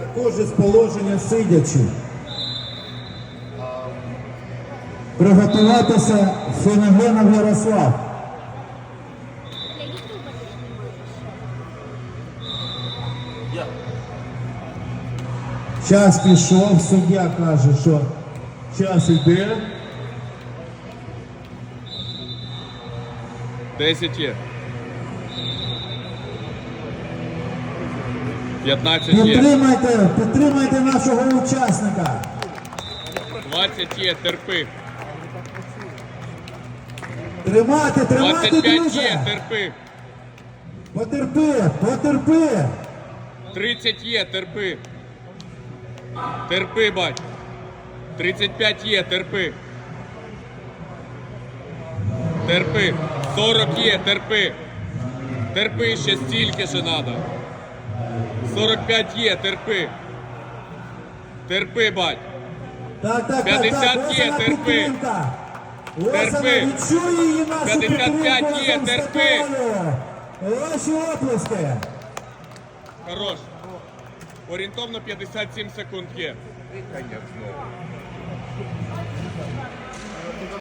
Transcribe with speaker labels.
Speaker 1: Також із положення сидячи. Приготуватися Фенігенов Ярослав. Час пішов, суддя каже, що час іде.
Speaker 2: 10 є. 15 є.
Speaker 1: Підтримайте, підтримайте нашого учасника.
Speaker 2: 20 є, терпи.
Speaker 1: Тримати, тримати,
Speaker 2: 25 є,
Speaker 1: друже.
Speaker 2: терпи.
Speaker 1: Потерпи, потерпи.
Speaker 2: 30 є, терпи. Терпи, бать. 35 є, терпи. Терпи. 40 є, терпи. Терпи ще стільки ще надо. 45 є, терпи. Терпи, бать.
Speaker 1: Так, так,
Speaker 2: 50
Speaker 1: так, так.
Speaker 2: є, терпи. Терпи.
Speaker 1: вона, відчує її нашу
Speaker 2: 55 є, терпи.
Speaker 1: Ваші оплески.
Speaker 2: Хорош. Орієнтовно 57 секунд є.